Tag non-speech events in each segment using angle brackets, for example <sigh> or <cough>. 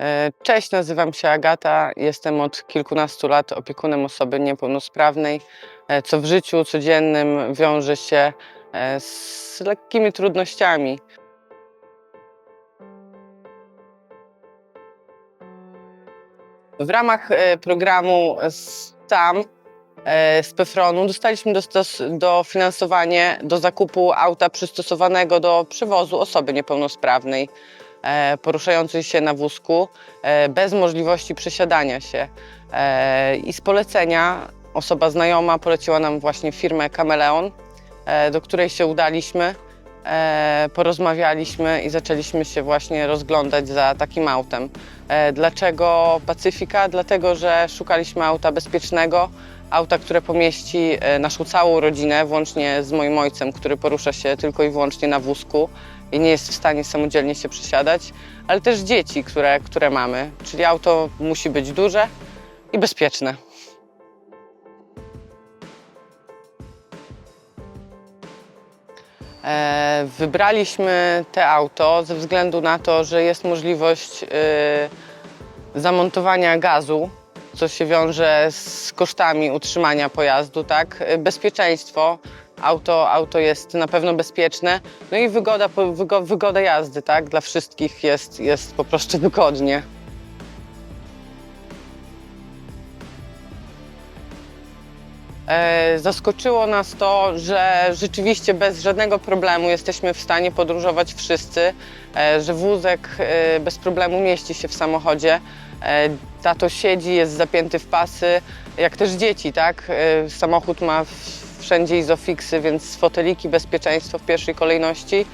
E, Cześć, nazywam się Agata. Jestem od kilkunastu lat opiekunem osoby niepełnosprawnej, e, co w życiu codziennym wiąże się e, z lekkimi trudnościami. W ramach programu STAM z PFRON-u dostaliśmy dofinansowanie do zakupu auta przystosowanego do przewozu osoby niepełnosprawnej poruszającej się na wózku e, bez możliwości przesiadania się. E, I z polecenia osoba znajoma poleciła nam właśnie firmę Kameleon, e, do której się udaliśmy. E, porozmawialiśmy i zaczęliśmy się właśnie rozglądać za takim autem. E, Dlaczego Pacyfika? Dlatego, że szukaliśmy auta bezpiecznego, auta, które pomieści e, naszą całą rodzinę, włącznie z moim ojcem, który porusza się tylko i wyłącznie na wózku i nie jest w stanie samodzielnie się przesiadać, ale też dzieci, które, które mamy. Czyli auto musi być duże i bezpieczne. E, Wybraliśmy te auto ze względu na to, że jest możliwość e, zamontowania gazu, co się wiąże z kosztami utrzymania pojazdu, tak? E, Bezpieczeństwo. Auto, auto jest na pewno bezpieczne. No i wygoda, wygoda jazdy, tak? Dla wszystkich jest, jest po prostu <laughs> wygodnie. E, Zaskoczyło nas to, że rzeczywiście bez żadnego problemu jesteśmy w stanie podróżować wszyscy, e, że wózek e, bez problemu mieści się w samochodzie. Tato siedzi, jest zapięty w pasy, jak też dzieci, tak? Samochód ma wszędzie izofiksy, więc foteliki, bezpieczeństwo w pierwszej kolejności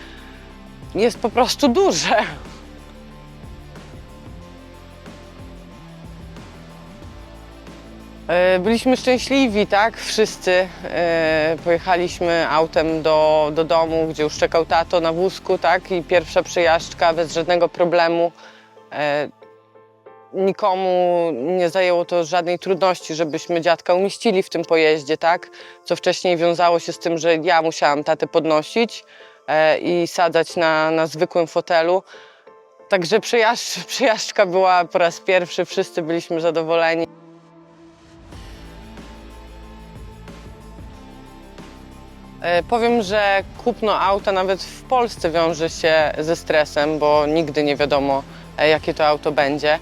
jest po prostu duże. E, Byliśmy szczęśliwi, tak? Wszyscy e, pojechaliśmy autem do, do domu, gdzie już czekał tato na wózku, tak? I pierwsza przejażdżka bez żadnego problemu. Nikomu nie zajęło to żadnej trudności, żebyśmy dziadka umieścili w tym pojeździe, tak? Co wcześniej wiązało się z tym, że ja musiałam tatę podnosić e, i sadzać na, na zwykłym fotelu. Także przejażdż, <laughs> przejażdżka była po raz pierwszy, wszyscy byliśmy zadowoleni. E, Powiem, że kupno auta nawet w Polsce wiąże się ze stresem, bo nigdy nie wiadomo, e, jakie to auto będzie.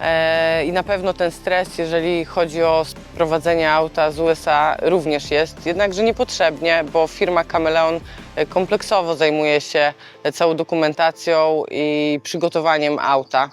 E, I na pewno ten stres, jeżeli chodzi o sprowadzenie auta z USA, również jest, jednakże niepotrzebnie, bo firma Kameleon e, kompleksowo zajmuje się całą dokumentacją i przygotowaniem auta.